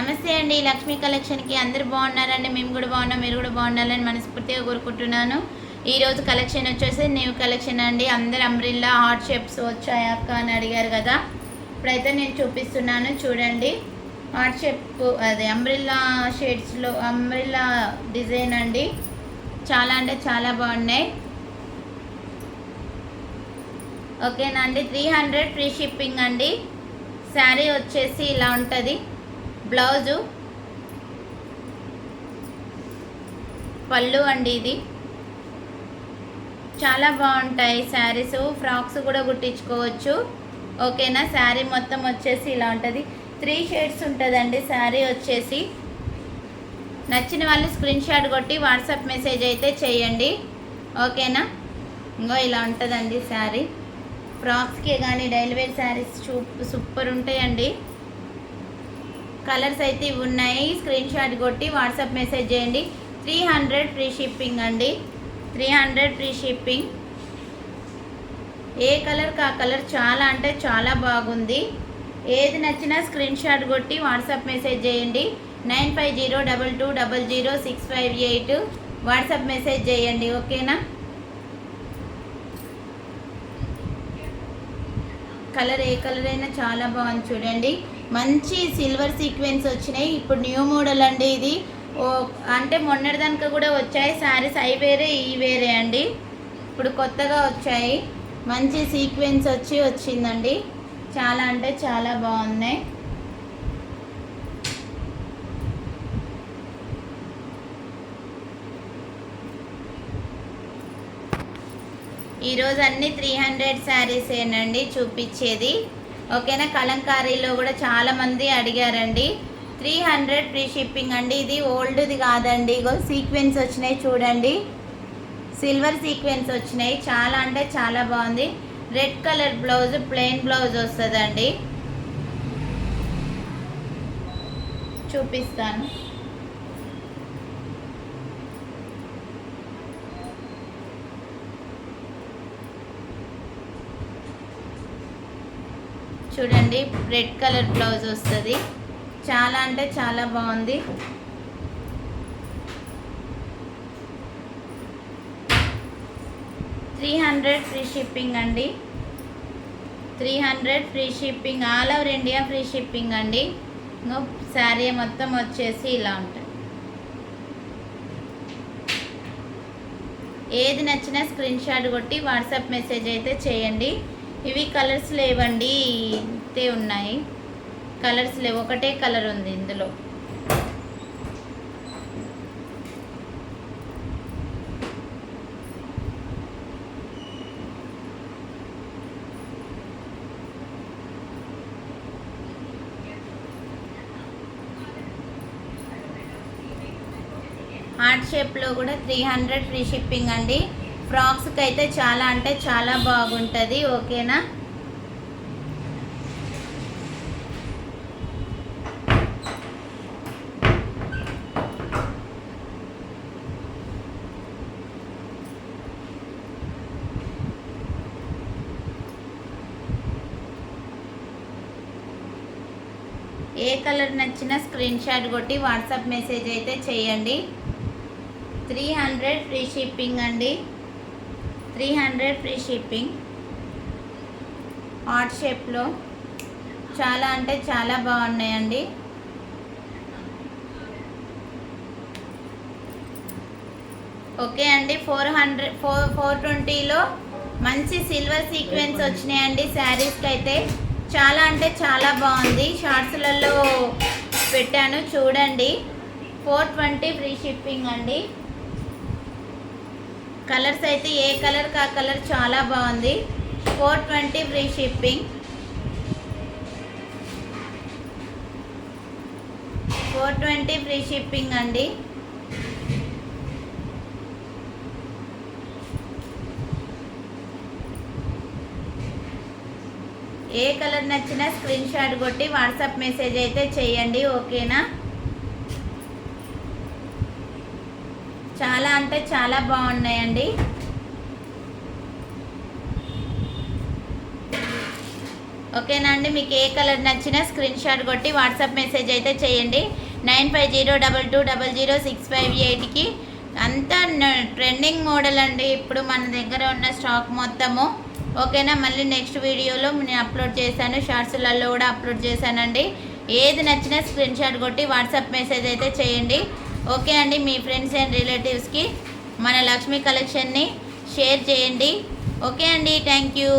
నమస్తే అండి లక్ష్మీ కలెక్షన్కి అందరు బాగున్నారండి మేము కూడా బాగున్నాం మీరు కూడా బాగుండాలని మనస్ఫూర్తిగా కోరుకుంటున్నాను. ఈరోజు కలెక్షన్ వచ్చేసి న్యూ కలెక్షన్ అండి అందరు అంబ్రిల్లా హార్ట్ షేప్స్ వచ్చాయక్క అని అడిగారు కదా. ఇప్పుడైతే నేను చూపిస్తున్నాను చూడండి. హార్ట్ షేప్ అదే అంబ్రిల్లా షేడ్స్లో అంబ్రిల్లా డిజైన్ అండి. చాలా అంటే చాలా బాగున్నాయి. ఓకేనా అండి త్రీ హండ్రెడ్ ఫ్రీ షిప్పింగ్ అండి. శారీ వచ్చేసి ఇలా ఉంటుంది. బ్లౌజు. పళ్ళు అండి ఇది. చాలా బాగుంటాయి శారీస్. ఫ్రాక్స్ కూడా కుట్టించుకోవచ్చు. ఓకేనా? శారీ మొత్తం వచ్చేసి ఇలా ఉంటుంది. త్రీ షేడ్స్ ఉంటుందండి శారీ వచ్చేసి. నచ్చిన వాళ్ళు స్క్రీన్ షాట్ కొట్టి వాట్సాప్ మెసేజ్ అయితే చేయండి. ఓకేనా? ఇంకో ఇలా ఉంటుందండి శారీ. ఫ్రాక్స్కి కానీ డైలీ వేర్ శారీస్ చూ సూపర్ ఉంటాయండి. కలర్స్ అయితే ఇవి ఉన్నాయి. స్క్రీన్ షాట్ కొట్టి వాట్సాప్ మెసేజ్ చేయండి. త్రీ హండ్రెడ్ ఫ్రీ షిప్పింగ్ అండి. Three hundred free shipping. ఏ కలర్కి ఆ కలర్ చాలా అంటే చాలా బాగుంది. ఏది నచ్చినా స్క్రీన్ షాట్ కొట్టి వాట్సాప్ మెసేజ్ చేయండి. Nine five zero double two double zero six five eight. WhatsApp message చేయండి. ఓకేనా? కలర్ ఏ కలర్ అయినా చాలా బాగుంది చూడండి. మంచి సిల్వర్ సీక్వెన్స్ వచ్చినాయి. ఇప్పుడు న్యూ మోడల్ అండి ఇది. ఓ అంటే మొన్నటిదానిక కూడా వచ్చాయి. శారీస్ అవి వేరే ఈ వేరే అండి. ఇప్పుడు కొత్తగా వచ్చాయి. మంచి సీక్వెన్స్ వచ్చి వచ్చిందండి. చాలా అంటే చాలా బాగున్నాయి. ఈరోజు అన్ని త్రీ హండ్రెడ్ శారీస్ ఏనండి చూపించేది. ఓకేనా? కలంకారీలో కూడా చాలామంది అడిగారండి. త్రీ హండ్రెడ్ ఫ్రీ షిప్పింగ్ అండి. ఇది ఓల్డ్ది కాదండి. ఇగో సీక్వెన్స్ వచ్చినాయి చూడండి. సిల్వర్ సీక్వెన్స్ వచ్చినాయి. చాలా అంటే చాలా బాగుంది. Red colour blouse plain blouse వస్తుందండి. చూపిస్తాను. చూడండి రెడ్ కలర్ బ్లౌజ్ వస్తుంది. చాలా అంటే చాలా బాగుంది. త్రీ హండ్రెడ్ ఫ్రీ షిప్పింగ్ అండి. Three hundred free shipping all over India free shipping అండి. ఇంకో శారీ మొత్తం వచ్చేసి ఇలా ఉంటుంది. ఏది నచ్చినా స్క్రీన్ షాట్ కొట్టి వాట్సాప్ మెసేజ్ అయితే చేయండి. ఇవి కలర్స్ లేవండి ఇంతే ఉన్నాయి. కలర్స్ లేవు ఒకటే కలర్ ఉంది ఇందులో. హార్ట్ షేప్లో కూడా త్రీ హండ్రెడ్ ఫ్రీ షిప్పింగ్ అండి. ఫ్రాక్స్కి అయితే చాలా అంటే చాలా బాగుంటుంది ఓకేనా? ఏ కలర్ నచ్చిన స్క్రీన్ షాట్ కొట్టి వాట్సాప్ మెసేజ్ అయితే చేయండి. త్రీ హండ్రెడ్ ఫ్రీ షిప్పింగ్ అండి. Three hundred free shipping heart షేప్లో చాలా అంటే చాలా బాగున్నాయండి. ఓకే అండి ఫోర్ హండ్రెడ్ ఫోర్ ఫోర్ ట్వంటీలో మంచి సిల్వర్ సీక్వెన్స్ వచ్చినాయండి శారీస్కి అయితే. చాలా అంటే చాలా బాగుంది. షార్ట్స్లలో పెట్టాను చూడండి. ఫోర్ ట్వంటీ ఫ్రీ షిప్పింగ్ అండి. కలర్స్ అయితే ఏ కలర్ కా కలర్ చాలా బాగుంది. Four twenty free shipping. Four twenty free shipping అండి. ఏ కలర్ నచ్చినా స్క్రీన్ షాట్ కొట్టి వాట్సాప్ మెసేజ్ అయితే చేయండి ఓకేనా? చాలా అంటే చాలా బాగున్నాయండి. ఓకేనా అండి? మీకు ఏ కలర్ నచ్చినా స్క్రీన్ షాట్ కొట్టి వాట్సాప్ మెసేజ్ అయితే చేయండి. Nine five zero double two double zero six five ఎయిట్కి అంతా ట్రెండింగ్ మోడల్ అండి. ఇప్పుడు మన దగ్గర ఉన్న స్టాక్ మొత్తము. ఓకేనా? మళ్ళీ నెక్స్ట్ వీడియోలో నేను అప్లోడ్ చేశాను. షార్ట్స్లలో కూడా అప్లోడ్ చేశానండి. ఏది నచ్చినా స్క్రీన్ షాట్ కొట్టి వాట్సాప్ మెసేజ్ అయితే చేయండి. ఓకే అండి మీ ఫ్రెండ్స్ అండ్ రిలేటివ్స్కి మన లక్ష్మీ కలెక్షన్ని షేర్ చేయండి. ఓకే అండి థ్యాంక్ యూ.